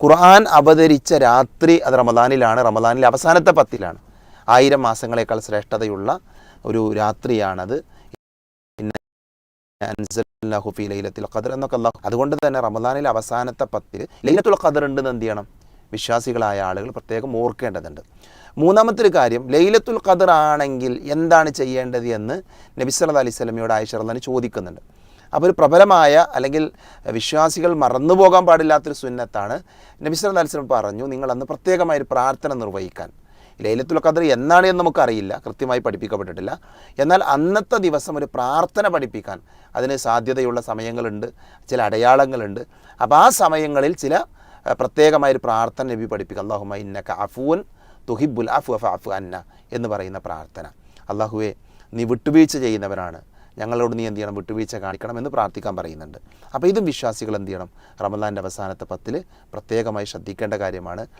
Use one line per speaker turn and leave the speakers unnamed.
ഖുർആൻ അവതരിച്ച രാത്രി അത് റമദാനിലാണ്. റമദാനിലെ അവസാനത്തെ പത്തിലാണ്. ആയിരം മാസങ്ങളെക്കാൾ ശ്രേഷ്ഠതയുള്ള ഒരു രാത്രിയാണത്. ലൈലത്തുൽ എന്നൊക്കെ അള്ളാഹു അതുകൊണ്ട് തന്നെ റമദാനിലെ അവസാനത്തെ പത്തിൽ ലൈലത്തുൽ ഖദർ ഉണ്ടെന്ന് എന്ത് ചെയ്യണം? വിശ്വാസികളായ ആളുകൾ പ്രത്യേകം ഓർക്കേണ്ടതുണ്ട്. മൂന്നാമത്തെ കാര്യം ലൈലത്തുൽ ഖദർ ആണെങ്കിൽ എന്താണ് ചെയ്യേണ്ടത് എന്ന് നബി സല്ലല്ലാഹു അലൈഹി സ്വലമിയോട് ആയിഷ റളിയല്ലാഹു ചോദിക്കുന്നുണ്ട്. അപ്പോൾ ഒരു പ്രബലമായ അല്ലെങ്കിൽ വിശ്വാസികൾ മറന്നു പോകാൻ പാടില്ലാത്തൊരു സുന്നത്താണ്. നബി സല്ലല്ലാഹു അലൈഹി വസല്ലം പറഞ്ഞു നിങ്ങൾ അന്ന് പ്രത്യേകമായ ഒരു പ്രാർത്ഥന നിർവഹിക്കാൻ. ലൈലത്തുൽ ഖദർ എന്നാണ് എന്ന് നമുക്കറിയില്ല കൃത്യമായി പഠിപ്പിക്കപ്പെട്ടിട്ടില്ല. എന്നാൽ അന്നത്തെ ദിവസം ഒരു പ്രാർത്ഥന പഠിപ്പിക്കാൻ അതിന് സാധ്യതയുള്ള സമയങ്ങളുണ്ട് ചില അടയാളങ്ങളുണ്ട്. അപ്പോൾ ആ സമയങ്ങളിൽ ചില പ്രത്യേകമായൊരു പ്രാർത്ഥന നബി പഠിപ്പിക്കുക അള്ളാഹുമ ഇന്നക അഫുവൻ തുഹിബുൽ അഫു അഫ അഫു അന്ന എന്ന് പറയുന്ന പ്രാർത്ഥന. അള്ളാഹുവെ നീ വിട്ടുവീഴ്ച ചെയ്യുന്നവരാണ് ഞങ്ങളോട് നീ എന്ത് ചെയ്യണം? വിട്ടുവീഴ്ച കാണിക്കണം എന്ന് പ്രാർത്ഥിക്കാൻ പറയുന്നുണ്ട്. അപ്പോൾ ഇതും വിശ്വാസികൾ എന്ത് ചെയ്യണം? റമദാന്റെ അവസാനത്തെ പത്തിൽ പ്രത്യേകമായി ശ്രദ്ധിക്കേണ്ട കാര്യമാണ്.